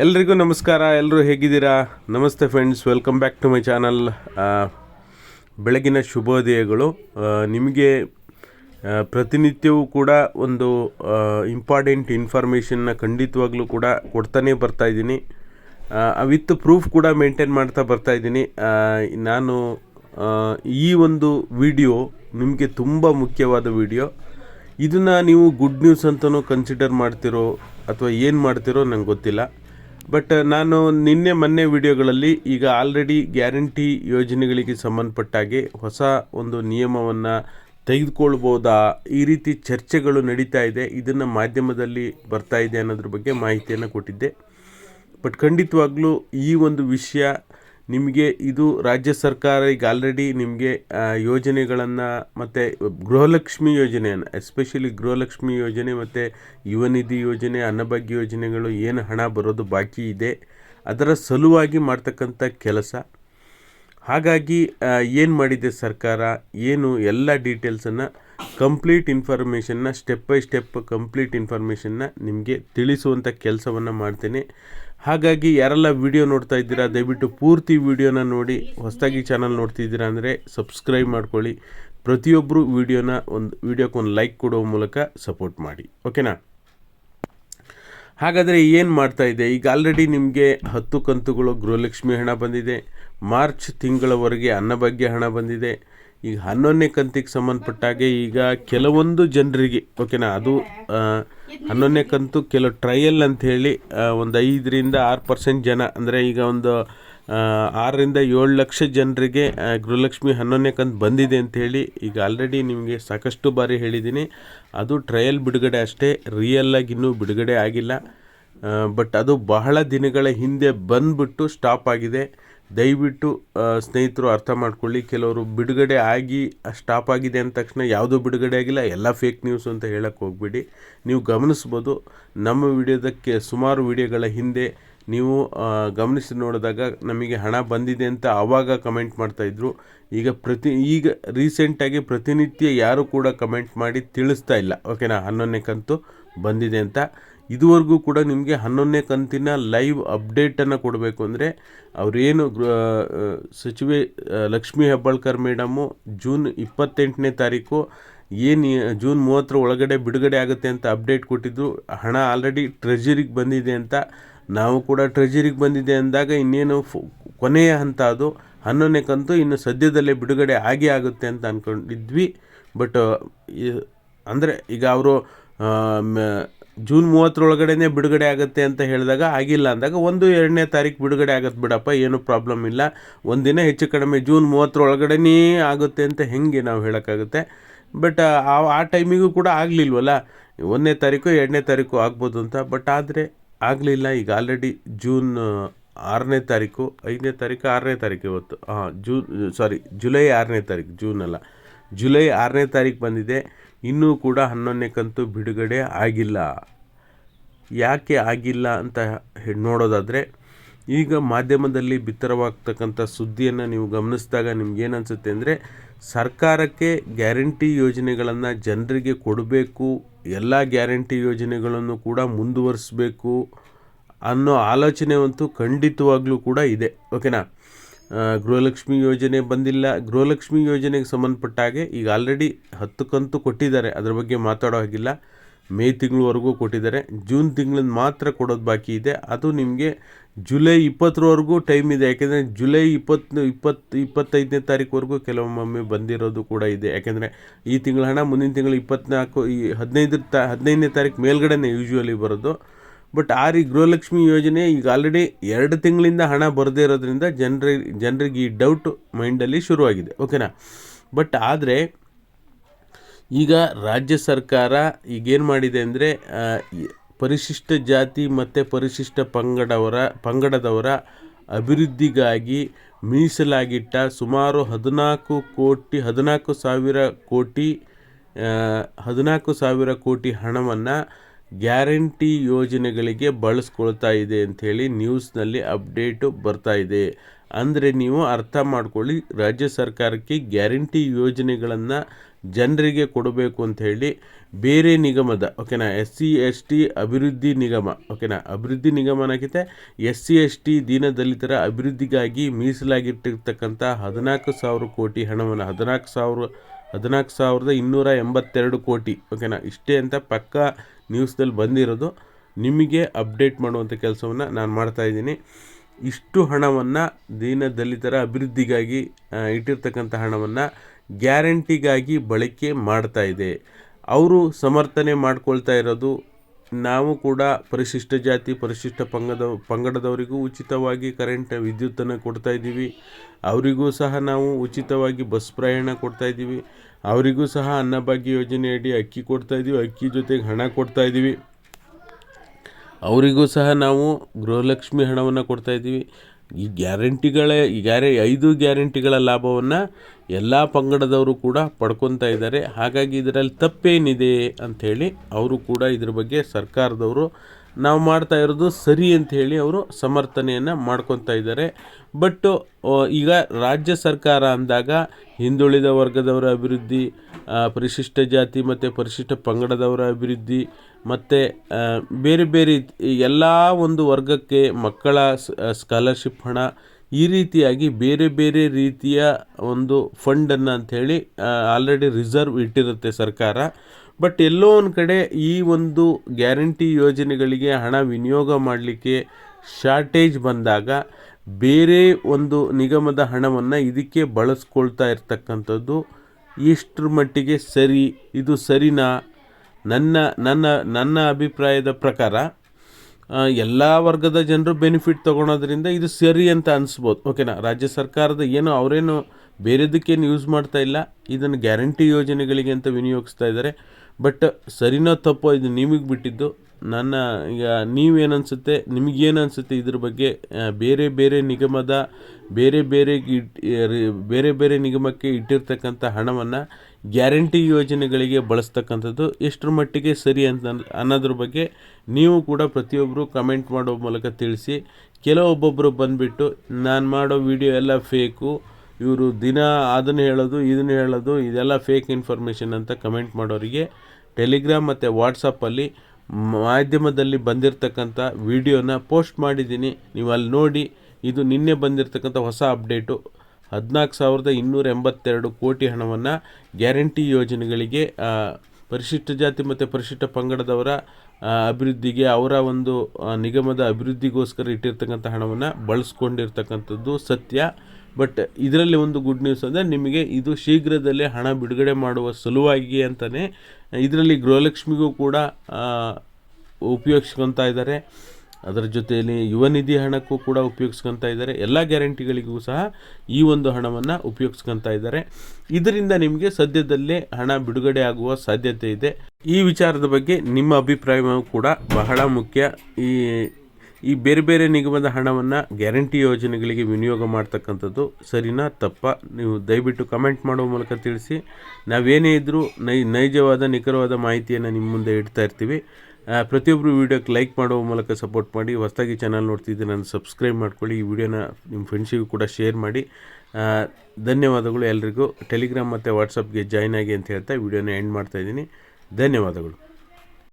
ಎಲ್ರಿಗೂ ನಮಸ್ಕಾರ ಎಲ್ಲರೂ ಹೇಗಿದ್ದೀರಾ? ನಮಸ್ತೆ friends welcome back to my channel ಬೆಳಗಿನ ಶುಭೋದಯಗಳು. ನಿಮಗೆ ಪ್ರತಿನಿತ್ಯವೂ ಕೂಡ ಒಂದು ಇಂಪಾರ್ಟೆಂಟ್ ಇನ್ಫಾರ್ಮೇಷನ್ನ ಖಂಡಿತವಾಗ್ಲೂ ಕೂಡ ಕೊಡ್ತಾನೇ ಬರ್ತಾಯಿದ್ದೀನಿ ವಿತ್ ಪ್ರೂಫ್ ಕೂಡ ಮೇಂಟೈನ್ ಮಾಡ್ತಾ ಬರ್ತಾಯಿದ್ದೀನಿ ನಾನು ಈ ಒಂದು ವಿಡಿಯೋ ನಿಮಗೆ ತುಂಬ ಮುಖ್ಯವಾದ ವಿಡಿಯೋ ಇದನ್ನು ನೀವು ಗುಡ್ ನ್ಯೂಸ್ ಅಂತಲೂ ಕನ್ಸಿಡರ್ ಮಾಡ್ತಿರೋ ಅಥವಾ ಏನು ಮಾಡ್ತಿರೋ ನಂಗೆ ಗೊತ್ತಿಲ್ಲ. ಬಟ್ ನಾನು ನಿನ್ನೆ ಮೊನ್ನೆ ವಿಡಿಯೋಗಳಲ್ಲಿ ಈಗ ಆಲ್ರೆಡಿ ಗ್ಯಾರಂಟಿ ಯೋಜನೆಗಳಿಗೆ ಸಂಬಂಧಪಟ್ಟಾಗೆ ಹೊಸ ಒಂದು ನಿಯಮವನ್ನು ತೆಗೆದುಕೊಳ್ಬೋದಾ? ಈ ರೀತಿ ಚರ್ಚೆಗಳು ನಡೀತಾ ಇದೆ. ಇದನ್ನು ಮಾಧ್ಯಮದಲ್ಲಿ ಬರ್ತಾ ಇದೆ ಅನ್ನೋದ್ರ ಬಗ್ಗೆ ಮಾಹಿತಿಯನ್ನು ಕೊಟ್ಟಿದ್ದೆ. ಬಟ್ ಖಂಡಿತವಾಗ್ಲೂ ಈ ಒಂದು ವಿಷಯ ನಿಮಗೆ ಇದು ರಾಜ್ಯ ಸರ್ಕಾರ ಈಗ ಆಲ್ರೆಡಿ ನಿಮಗೆ ಯೋಜನೆಗಳನ್ನು ಮತ್ತು ಗೃಹಲಕ್ಷ್ಮಿ ಯೋಜನೆಯನ್ನು ಎಸ್ಪೆಷಲಿ ಗೃಹಲಕ್ಷ್ಮಿ ಯೋಜನೆ ಮತ್ತು ಯುವ ನಿಧಿ ಯೋಜನೆ, ಅನ್ನಭಾಗ್ಯ ಯೋಜನೆಗಳು ಏನು ಹಣ ಬರೋದು ಬಾಕಿ ಇದೆ, ಅದರ ಸಲುವಾಗಿ ಮಾಡ್ತಕ್ಕಂಥ ಕೆಲಸ. ಹಾಗಾಗಿ ಏನು ಮಾಡಿದೆ ಸರ್ಕಾರ? ಏನು ಎಲ್ಲ ಡೀಟೇಲ್ಸನ್ನು ಕಂಪ್ಲೀಟ್ ಇನ್ಫಾರ್ಮೇಷನ್ನ ಸ್ಟೆಪ್ ಬೈ ಸ್ಟೆಪ್ ಕಂಪ್ಲೀಟ್ ಇನ್ಫಾರ್ಮೇಷನ್ನ ನಿಮಗೆ ತಿಳಿಸುವಂಥ ಕೆಲಸವನ್ನು ಮಾಡ್ತೇನೆ. ಹಾಗಾಗಿ ಯಾರೆಲ್ಲ ವಿಡಿಯೋ ನೋಡ್ತಾ ಇದ್ದೀರಾ, ದಯವಿಟ್ಟು ಪೂರ್ತಿ ವಿಡಿಯೋನ ನೋಡಿ, ಹೊಸದಾಗಿ ಚಾನಲ್ ನೋಡ್ತಿದ್ದೀರಾ ಅಂದರೆ ಸಬ್ಸ್ಕ್ರೈಬ್ ಮಾಡ್ಕೊಳ್ಳಿ. ಪ್ರತಿಯೊಬ್ಬರು ವಿಡಿಯೋನ ಒಂದು, ವಿಡಿಯೋಕ್ಕೆ ಒಂದು ಲೈಕ್ ಕೊಡುವ ಮೂಲಕ ಸಪೋರ್ಟ್ ಮಾಡಿ. ಓಕೆನಾ? ಹಾಗಾದರೆ ಏನು ಮಾಡ್ತಾ ಇದೆ ಈಗ ಆಲ್ರೆಡಿ ನಿಮಗೆ ಹತ್ತು ಕಂತುಗಳು ಗೃಹಲಕ್ಷ್ಮಿ ಹಣ ಬಂದಿದೆ. ಮಾರ್ಚ್ ತಿಂಗಳವರೆಗೆ ಅನ್ನಭಾಗ್ಯ ಹಣ ಬಂದಿದೆ. ಈಗ ಹನ್ನೊಂದನೇ ಕಂತಿಗೆ ಸಂಬಂಧಪಟ್ಟಾಗೆ ಈಗ ಕೆಲವೊಂದು ಜನರಿಗೆ ಓಕೆನಾ ಅದು ಹನ್ನೊಂದನೇ ಕಂತು ಕೆಲವು ಟ್ರಯಲ್ ಆ, ಒಂದು ಐದರಿಂದ ಆರು ಪರ್ಸೆಂಟ್ ಜನ ಅಂದರೆ ಈಗ ಒಂದು ಆರರಿಂದ ಏಳು ಲಕ್ಷ ಜನರಿಗೆ ಗೃಹಲಕ್ಷ್ಮಿ ಹನ್ನೊಂದನೇ ಕಂತು ಬಂದಿದೆ ಅಂತ ಹೇಳಿ ಈಗ ಆಲ್ರೆಡಿ ನಿಮಗೆ ಸಾಕಷ್ಟು ಬಾರಿ ಹೇಳಿದ್ದೀನಿ. ಅದು ಟ್ರಯಲ್ ಬಿಡುಗಡೆ ಅಷ್ಟೇ ರಿಯಲ್ಲಾಗಿ ಇನ್ನೂ ಬಿಡುಗಡೆ ಆಗಿಲ್ಲ. ಬಟ್ ಅದು ಬಹಳ ದಿನಗಳ ಹಿಂದೆ ಬಂದ್ಬಿಟ್ಟು ಸ್ಟಾಪ್ ಆಗಿದೆ. ದಯವಿಟ್ಟು ಸ್ನೇಹಿತರು ಅರ್ಥ ಮಾಡ್ಕೊಳ್ಳಿ, ಕೆಲವರು ಬಿಡುಗಡೆ ಆಗಿ ಸ್ಟಾಪ್ ಆಗಿದೆ ಅಂದ ತಕ್ಷಣ ಯಾವುದೂ ಬಿಡುಗಡೆ ಆಗಿಲ್ಲ, ಎಲ್ಲ ಫೇಕ್ ನ್ಯೂಸ್ ಅಂತ ಹೇಳಕ್ಕೆ ಹೋಗ್ಬೇಡಿ. ನೀವು ಗಮನಿಸ್ಬೋದು, ನಮ್ಮ ವಿಡಿಯೋದಕ್ಕೆ ಸುಮಾರು ವಿಡಿಯೋಗಳ ಹಿಂದೆ ನೀವು ಗಮನಿಸಿ ನೋಡಿದಾಗ ನಮಗೆ ಹಣ ಬಂದಿದೆ ಅಂತ ಆವಾಗ ಕಮೆಂಟ್ ಮಾಡ್ತಾಯಿದ್ರು ಈಗ ಪ್ರತಿ, ಈಗ ರೀಸೆಂಟಾಗಿ ಪ್ರತಿನಿತ್ಯ ಯಾರೂ ಕೂಡ ಕಮೆಂಟ್ ಮಾಡಿ ತಿಳಿಸ್ತಾ ಇಲ್ಲ. ಓಕೆನಾ ಹನ್ನೊಂದನೇ ಕಂತು ಬಂದಿದೆ ಅಂತ. ಇದುವರೆಗೂ ಕೂಡ ನಿಮಗೆ ಹನ್ನೊಂದನೇ ಕಂತಿನ ಲೈವ್ ಅಪ್ಡೇಟನ್ನು ಕೊಡಬೇಕು ಅಂದರೆ ಅವರೇನು ಸಚಿವೆ ಲಕ್ಷ್ಮೀ ಹೆಬ್ಬಾಳ್ಕರ್ ಮೇಡಮು ಜೂನ್ ಇಪ್ಪತ್ತೆಂಟನೇ ತಾರೀಕು ಏನು ಜೂನ್ ಮೂವತ್ತರ ಒಳಗಡೆ ಬಿಡುಗಡೆ ಆಗುತ್ತೆ ಅಂತ ಅಪ್ಡೇಟ್ ಕೊಟ್ಟಿದ್ದು ಹಣ ಆಲ್ರೆಡಿ ಟ್ರೆಜರಿಗೆ ಬಂದಿದೆ ಅಂತ ನಾವು ಕೂಡ ಟ್ರೆಜರಿಗೆ ಬಂದಿದೆ ಅಂದಾಗ ಇನ್ನೇನು ಕೊನೆಯ ಹಂತ ಅದು. ಹನ್ನೊಂದನೇ ಕಂತು ಇನ್ನು ಸದ್ಯದಲ್ಲೇ ಬಿಡುಗಡೆ ಆಗೇ ಆಗುತ್ತೆ ಅಂತ ಅಂದ್ಕೊಂಡಿದ್ವಿ ಬಟ್ ಅಂದರೆ ಈಗ ಅವರು ಜೂನ್ ಮೂವತ್ತರೊಳಗಡೆನೆ ಬಿಡುಗಡೆ ಆಗುತ್ತೆ ಅಂತ ಹೇಳಿದಾಗ ಆಗಿಲ್ಲ ಅಂದಾಗ ಒಂದು ಎರಡನೇ ತಾರೀಕು ಬಿಡುಗಡೆ ಆಗತ್ತೆ ಬಿಡಪ್ಪ, ಏನು ಪ್ರಾಬ್ಲಮ್ ಇಲ್ಲ. ಒಂದಿನ ಹೆಚ್ಚು ಕಡಿಮೆ ಜೂನ್ ಮೂವತ್ತರೊಳಗಡೆನೇ ಆಗುತ್ತೆ ಅಂತ ಹೆಂಗೆ ನಾವು ಹೇಳೋಕ್ಕಾಗುತ್ತೆ. ಬಟ್ ಆ ಆ ಟೈಮಿಗೂ ಕೂಡ ಆಗಲಿಲ್ವಲ್ಲ? ಒಂದನೇ ತಾರೀಕು, ಎರಡನೇ ತಾರೀಕು ಆಗ್ಬೋದು ಅಂತ. ಬಟ್ ಆದರೆ ಆಗಲಿಲ್ಲ. ಈಗ ಆಲ್ರೆಡಿ ಜೂನ್ ಆರನೇ ತಾರೀಕು, ಐದನೇ ತಾರೀಕು, ಆರನೇ ತಾರೀಕು ಇವತ್ತು. ಹಾಂ ಜೂನ್ ಸಾರಿ ಜುಲೈ ಆರನೇ ತಾರೀಕು, ಜೂನ್ ಅಲ್ಲ. ಜುಲೈ ಆರನೇ ತಾರೀಕು ಬಂದಿದೆ. ಇನ್ನೂ ಕೂಡ ಹನ್ನೊಂದನೇ ಕಂತು ಬಿಡುಗಡೆ ಆಗಿಲ್ಲ. ಯಾಕೆ ಆಗಿಲ್ಲ ಅಂತ ನೋಡೋದಾದರೆ, ಈಗ ಮಾಧ್ಯಮದಲ್ಲಿ ಬಿತ್ತರವಾಗ್ತಕ್ಕಂಥ ಸುದ್ದಿಯನ್ನು ನೀವು ಗಮನಿಸಿದಾಗ ನಿಮ್ಗೇನು ಅನಿಸುತ್ತೆ ಅಂದರೆ, ಸರ್ಕಾರಕ್ಕೆ ಗ್ಯಾರಂಟಿ ಯೋಜನೆಗಳನ್ನು ಜನರಿಗೆ ಕೊಡಬೇಕು, ಎಲ್ಲ ಗ್ಯಾರಂಟಿ ಯೋಜನೆಗಳನ್ನು ಕೂಡ ಮುಂದುವರಿಸಬೇಕು ಅನ್ನೋ ಆಲೋಚನೆ ಅಂತೂ ಖಂಡಿತವಾಗ್ಲೂ ಕೂಡ ಇದೆ. ಓಕೆನಾ? ಗೃಹಲಕ್ಷ್ಮಿ ಯೋಜನೆ ಬಂದಿಲ್ಲ. ಗೃಹಲಕ್ಷ್ಮಿ ಯೋಜನೆಗೆ ಸಂಬಂಧಪಟ್ಟ ಹಾಗೆ ಈಗ ಆಲ್ರೆಡಿ ಹತ್ತು ಕಂತು ಕೊಟ್ಟಿದ್ದಾರೆ. ಅದ್ರ ಬಗ್ಗೆ ಮಾತಾಡೋ ಹಾಗಿಲ್ಲ. ಮೇ ತಿಂಗಳವರೆಗೂ ಕೊಟ್ಟಿದ್ದಾರೆ. ಜೂನ್ ತಿಂಗಳಿಂದ ಮಾತ್ರ ಕೊಡೋದು ಬಾಕಿ ಇದೆ. ಅದು ನಿಮಗೆ ಜುಲೈ ಇಪ್ಪತ್ತರವರೆಗೂ ಟೈಮ್ ಇದೆ. ಯಾಕೆಂದರೆ ಜುಲೈ ಇಪ್ಪತ್ತು ಇಪ್ಪತ್ತು, ಇಪ್ಪತ್ತೈದನೇ ತಾರೀಕುವರೆಗೂ ಕೆಲವೊಮ್ಮೆ ಬಂದಿರೋದು ಕೂಡ ಇದೆ. ಯಾಕೆಂದರೆ ಈ ತಿಂಗಳ ಹಣ ಮುಂದಿನ ತಿಂಗಳು ಇಪ್ಪತ್ನಾಲ್ಕು, ಈ ಹದಿನೈದು ತಾ, ಹದಿನೈದನೇ ತಾರೀಕು ಮೇಲ್ಗಡೆನೇ ಯೂಶ್ವಲಿ ಬರೋದು. ಬಟ್ ಆ ರೀ ಗೃಹಲಕ್ಷ್ಮಿ ಯೋಜನೆ ಈಗ ಆಲ್ರೆಡಿ ಎರಡು ತಿಂಗಳಿಂದ ಹಣ ಬರದೇ ಇರೋದ್ರಿಂದ ಜನರಿಗೆ ಜನರಿಗೆ ಈ ಡೌಟ್ ಮೈಂಡಲ್ಲಿ ಶುರುವಾಗಿದೆ. ಓಕೆನಾ ಬಟ್ ಆದರೆ ಈಗ ರಾಜ್ಯ ಸರ್ಕಾರ ಈಗೇನು ಮಾಡಿದೆ ಅಂದರೆ ಪರಿಶಿಷ್ಟ ಜಾತಿ ಮತ್ತು ಪರಿಶಿಷ್ಟ ಪಂಗಡವರ, ಪಂಗಡದವರ ಅಭಿವೃದ್ಧಿಗಾಗಿ ಮೀಸಲಾಗಿಟ್ಟ ಸುಮಾರು ಹದಿನಾಲ್ಕು ಕೋಟಿ, ಹದಿನಾಲ್ಕು ಸಾವಿರ ಕೋಟಿ ಹದಿನಾಲ್ಕು ಸಾವಿರ ಕೋಟಿ ಹಣವನ್ನು ಗ್ಯಾರಂಟಿ ಯೋಜನೆಗಳಿಗೆ ಬಳಸ್ಕೊಳ್ತಾ ಇದೆ ಅಂಥೇಳಿ ನ್ಯೂಸ್ನಲ್ಲಿ ಅಪ್ಡೇಟು ಬರ್ತಾ ಇದೆ. ಅಂದರೆ ನೀವು ಅರ್ಥ ಮಾಡ್ಕೊಳ್ಳಿ, ರಾಜ್ಯ ಸರ್ಕಾರಕ್ಕೆ ಗ್ಯಾರಂಟಿ ಯೋಜನೆಗಳನ್ನು ಜನರಿಗೆ ಕೊಡಬೇಕು ಅಂತ ಹೇಳಿ ಬೇರೆ ನಿಗಮದ, ಓಕೆನಾ ಎಸ್ ಸಿ ಎಸ್ ಟಿ ಅಭಿವೃದ್ಧಿ ನಿಗಮ, ಓಕೆನಾ, ಅಭಿವೃದ್ಧಿ ನಿಗಮ ಅನ್ನೋಕ್ಕಿಂತ ಎಸ್ ಸಿ ಎಸ್ ಟಿ ದೀನದಲಿತರ ಅಭಿವೃದ್ಧಿಗಾಗಿ ಮೀಸಲಾಗಿಟ್ಟಿರ್ತಕ್ಕಂಥ ಹದಿನಾಲ್ಕು ಸಾವಿರ ಕೋಟಿ ಹಣವನ್ನು, ಹದಿನಾಲ್ಕು ಸಾವಿರ ಹದಿನಾಲ್ಕು ಸಾವಿರದ ಇನ್ನೂರ ಎಂಬತ್ತೆರಡು ಕೋಟಿ. ಓಕೆನಾ? ಇಷ್ಟೇ ಅಂತ ಪಕ್ಕ ನ್ಯೂಸ್ದಲ್ಲಿ ಬಂದಿರೋದು. ನಿಮಗೆ ಅಪ್ಡೇಟ್ ಮಾಡುವಂಥ ಕೆಲಸವನ್ನು ನಾನು ಮಾಡ್ತಾಯಿದ್ದೀನಿ ಇಷ್ಟು ಹಣವನ್ನು ದೀನ ದಲಿತರ ಅಭಿವೃದ್ಧಿಗಾಗಿ ಇಟ್ಟಿರ್ತಕ್ಕಂಥ ಹಣವನ್ನು ಗ್ಯಾರಂಟಿಗಾಗಿ ಬಳಕೆ ಮಾಡ್ತಾ ಇದೆ. ಅವರು ಸಮರ್ಥನೆ ಮಾಡ್ಕೊಳ್ತಾ ಇರೋದು ನಾವು ಕೂಡ ಪರಿಶಿಷ್ಟ ಜಾತಿ, ಪರಿಶಿಷ್ಟ ಪಂಗದ, ಪಂಗಡದವರಿಗೂ ಉಚಿತವಾಗಿ ಕರೆಂಟ್ ವಿದ್ಯುತ್ತನ್ನು ಕೊಡ್ತಾ ಇದ್ದೀವಿ. ಅವರಿಗೂ ಸಹ ನಾವು ಉಚಿತವಾಗಿ ಬಸ್ ಪ್ರಯಾಣ ಕೊಡ್ತಾ ಇದ್ದೀವಿ. ಅವರಿಗೂ ಸಹ ಅನ್ನಭಾಗ್ಯ ಯೋಜನೆಯಡಿ ಅಕ್ಕಿ ಕೊಡ್ತಾ ಇದ್ದೀವಿ, ಅಕ್ಕಿ ಜೊತೆಗೆ ಹಣ ಕೊಡ್ತಾ ಇದ್ದೀವಿ. ಅವರಿಗೂ ಸಹ ನಾವು ಗೃಹಲಕ್ಷ್ಮಿ ಹಣವನ್ನು ಕೊಡ್ತಾ ಇದ್ದೀವಿ. ಈ ಗ್ಯಾರಂಟಿಗಳೇ, ಈ ಗ್ಯಾರೆ, ಐದು ಗ್ಯಾರಂಟಿಗಳ ಲಾಭವನ್ನು ಎಲ್ಲ ಪಂಗಡದವರು ಕೂಡ ಪಡ್ಕೊತಾ ಇದ್ದಾರೆ. ಹಾಗಾಗಿ ಇದರಲ್ಲಿ ತಪ್ಪೇನಿದೆ ಅಂಥೇಳಿ ಅವರು ಕೂಡ ಇದ್ರ ಬಗ್ಗೆ ಸರ್ಕಾರದವರು ನಾವು ಮಾಡ್ತಾ ಇರೋದು ಸರಿ ಅಂತ ಹೇಳಿ ಅವರು ಸಮರ್ಥನೆಯನ್ನು ಮಾಡ್ಕೊತಾ ಇದ್ದಾರೆ. ಬಟ್ ಈಗ ರಾಜ್ಯ ಸರ್ಕಾರ ಅಂದಾಗ ಹಿಂದುಳಿದ ವರ್ಗದವರ ಅಭಿವೃದ್ಧಿ ಪರಿಶಿಷ್ಟ ಜಾತಿ ಮತ್ತು ಪರಿಶಿಷ್ಟ ಪಂಗಡದವರ ಅಭಿವೃದ್ಧಿ ಮತ್ತು ಬೇರೆ ಬೇರೆ ಎಲ್ಲ ಒಂದು ವರ್ಗಕ್ಕೆ ಮಕ್ಕಳ ಸ್ಕಾಲರ್ಶಿಪ್ ಹಣ ಈ ರೀತಿಯಾಗಿ ಬೇರೆ ಬೇರೆ ರೀತಿಯ ಒಂದು ಫಂಡನ್ನು ಅಂಥೇಳಿ ಆಲ್ರೆಡಿ ರಿಸರ್ವ್ ಇಟ್ಟಿರುತ್ತೆ ಸರ್ಕಾರ. ಬಟ್ ಎಲ್ಲೋ ಒಂದು ಕಡೆ ಈ ಒಂದು ಗ್ಯಾರಂಟಿ ಯೋಜನೆಗಳಿಗೆ ಹಣ ವಿನಿಯೋಗ ಮಾಡಲಿಕ್ಕೆ ಶಾರ್ಟೇಜ್ ಬಂದಾಗ ಬೇರೆ ಒಂದು ನಿಗಮದ ಹಣವನ್ನು ಇದಕ್ಕೆ ಬಳಸ್ಕೊಳ್ತಾ ಇರ್ತಕ್ಕಂಥದ್ದು ಇಷ್ಟರ ಮಟ್ಟಿಗೆ ಸರಿ, ಇದು ಸರಿನಾ? ನನ್ನ ನನ್ನ ನನ್ನ ಅಭಿಪ್ರಾಯದ ಪ್ರಕಾರ ಎಲ್ಲ ವರ್ಗದ ಜನರು ಬೆನಿಫಿಟ್ ತೊಗೊಳೋದ್ರಿಂದ ಇದು ಸರಿ ಅಂತ ಅನಿಸ್ಬೋದು. ಓಕೆನಾ ರಾಜ್ಯ ಸರ್ಕಾರದ ಏನು ಅವರೇನು ಬೇರೆದಕ್ಕೇನು ಯೂಸ್ ಮಾಡ್ತಾ ಇಲ್ಲ, ಇದನ್ನು ಗ್ಯಾರಂಟಿ ಯೋಜನೆಗಳಿಗೆ ಅಂತ ವಿನಿಯೋಗಿಸ್ತಾ ಇದ್ದಾರೆ ಬಟ್ ಸರಿನೋ ತಪ್ಪೋ ಇದು ನಿಮಗೆ ಬಿಟ್ಟಿದ್ದು ನನ್ನ, ಈಗ ನೀವೇನು ಅನಿಸುತ್ತೆ ನಿಮಗೇನು ಅನಿಸುತ್ತೆ ಇದ್ರ ಬಗ್ಗೆ ಬೇರೆ ಬೇರೆ ನಿಗಮದ, ಬೇರೆ ಬೇರೆ ಬೇರೆ ಬೇರೆ ನಿಗಮಕ್ಕೆ ಇಟ್ಟಿರ್ತಕ್ಕಂಥ ಹಣವನ್ನು ಗ್ಯಾರಂಟಿ ಯೋಜನೆಗಳಿಗೆ ಬಳಸ್ತಕ್ಕಂಥದ್ದು ಎಷ್ಟರ ಮಟ್ಟಿಗೆ ಸರಿ ಅಂತ ಅನ್- ಅನ್ನೋದ್ರ ಬಗ್ಗೆ ನೀವು ಕೂಡ ಪ್ರತಿಯೊಬ್ಬರು ಕಮೆಂಟ್ ಮಾಡೋ ಮೂಲಕ ತಿಳಿಸಿ. ಕೆಲವೊಬ್ಬೊಬ್ಬರು ಬಂದುಬಿಟ್ಟು, ನಾನು ಮಾಡೋ ವಿಡಿಯೋ ಎಲ್ಲ ಫೇಕು, ಇವರು ದಿನ ಅದನ್ನು ಹೇಳೋದು, ಇದನ್ನು ಹೇಳೋದು, ಇದೆಲ್ಲ ಫೇಕ್ ಇನ್ಫಾರ್ಮೇಷನ್ ಅಂತ ಕಮೆಂಟ್ ಮಾಡೋರಿಗೆ ಟೆಲಿಗ್ರಾಮ್ ಮತ್ತು ವಾಟ್ಸಪ್ಪಲ್ಲಿ ಮಾಧ್ಯಮದಲ್ಲಿ ಬಂದಿರತಕ್ಕಂಥ ವಿಡಿಯೋನ ಪೋಸ್ಟ್ ಮಾಡಿದ್ದೀನಿ. ನೀವು ಅಲ್ಲಿ ನೋಡಿ, ಇದು ನಿನ್ನೆ ಬಂದಿರತಕ್ಕಂಥ ಹೊಸ ಅಪ್ಡೇಟು. ಹದಿನಾಲ್ಕು ಸಾವಿರದ ಇನ್ನೂರ ಎಂಬತ್ತೆರಡು ಕೋಟಿ ಹಣವನ್ನು ಗ್ಯಾರಂಟಿ ಯೋಜನೆಗಳಿಗೆ ಪರಿಶಿಷ್ಟ ಜಾತಿ ಮತ್ತು ಪರಿಶಿಷ್ಟ ಪಂಗಡದವರ ಅಭಿವೃದ್ಧಿಗೆ, ಅವರ ಒಂದು ನಿಗಮದ ಅಭಿವೃದ್ಧಿಗೋಸ್ಕರ ಇಟ್ಟಿರ್ತಕ್ಕಂಥ ಹಣವನ್ನು ಬಳಸ್ಕೊಂಡಿರ್ತಕ್ಕಂಥದ್ದು ಸತ್ಯ. ಬಟ್ ಇದರಲ್ಲಿ ಒಂದು ಗುಡ್ ನ್ಯೂಸ್ ಅಂದರೆ ನಿಮಗೆ ಇದು ಶೀಘ್ರದಲ್ಲೇ ಹಣ ಬಿಡುಗಡೆ ಮಾಡುವ ಸಲುವಾಗಿ ಅಂತಲೇ ಇದರಲ್ಲಿ ಗೃಹಲಕ್ಷ್ಮಿಗೂ ಕೂಡ ಉಪಯೋಗಿಸ್ಕೊತಾ ಇದ್ದಾರೆ. ಅದರ ಜೊತೆಯಲ್ಲಿ ಯುವ ನಿಧಿ ಹಣಕ್ಕೂ ಕೂಡ ಉಪಯೋಗಿಸ್ಕೊತಾ ಇದ್ದಾರೆ. ಎಲ್ಲ ಗ್ಯಾರಂಟಿಗಳಿಗೂ ಸಹ ಈ ಒಂದು ಹಣವನ್ನು ಉಪಯೋಗಿಸ್ಕೊತಾ ಇದ್ದಾರೆ. ಇದರಿಂದ ನಿಮಗೆ ಸದ್ಯದಲ್ಲೇ ಹಣ ಬಿಡುಗಡೆ ಆಗುವ ಸಾಧ್ಯತೆ ಇದೆ. ಈ ವಿಚಾರದ ಬಗ್ಗೆ ನಿಮ್ಮ ಅಭಿಪ್ರಾಯವೂ ಕೂಡ ಬಹಳ ಮುಖ್ಯ. ಈ ಈ ಬೇರೆ ಬೇರೆ ನಿಗಮದ ಹಣವನ್ನು ಗ್ಯಾರಂಟಿ ಯೋಜನೆಗಳಿಗೆ ವಿನಿಯೋಗ ಮಾಡ್ತಕ್ಕಂಥದ್ದು ಸರಿನಾ ತಪ್ಪ? ನೀವು ದಯವಿಟ್ಟು ಕಮೆಂಟ್ ಮಾಡುವ ಮೂಲಕ ತಿಳಿಸಿ. ನಾವೇನೇ ಇದ್ದರೂ ನೈ, ನೈಜವಾದ, ನಿಖರವಾದ ಮಾಹಿತಿಯನ್ನು ನಿಮ್ಮ ಮುಂದೆ ಇಡ್ತಾ ಇರ್ತೀವಿ. ಪ್ರತಿಯೊಬ್ಬರು ವೀಡಿಯೋಕ್ಕೆ ಲೈಕ್ ಮಾಡುವ ಮೂಲಕ ಸಪೋರ್ಟ್ ಮಾಡಿ. ಹೊಸದಾಗಿ ಚಾನಲ್ ನೋಡ್ತಿದ್ದೆ ನಾನು ಸಬ್ಸ್ಕ್ರೈಬ್ ಮಾಡ್ಕೊಳ್ಳಿ. ಈ ವಿಡಿಯೋನ ನಿಮ್ಮ ಫ್ರೆಂಡ್ಸಿಗೂ ಕೂಡ ಶೇರ್ ಮಾಡಿ. ಧನ್ಯವಾದಗಳು ಎಲ್ರಿಗೂ. ಟೆಲಿಗ್ರಾಮ್ ಮತ್ತು ವಾಟ್ಸಪ್ಗೆ ಜಾಯ್ನ್ ಆಗಿ ಅಂತ ಹೇಳ್ತಾ ವಿಡಿಯೋನ ಎಂಡ್ ಮಾಡ್ತಾಯಿದ್ದೀನಿ ಧನ್ಯವಾದಗಳು.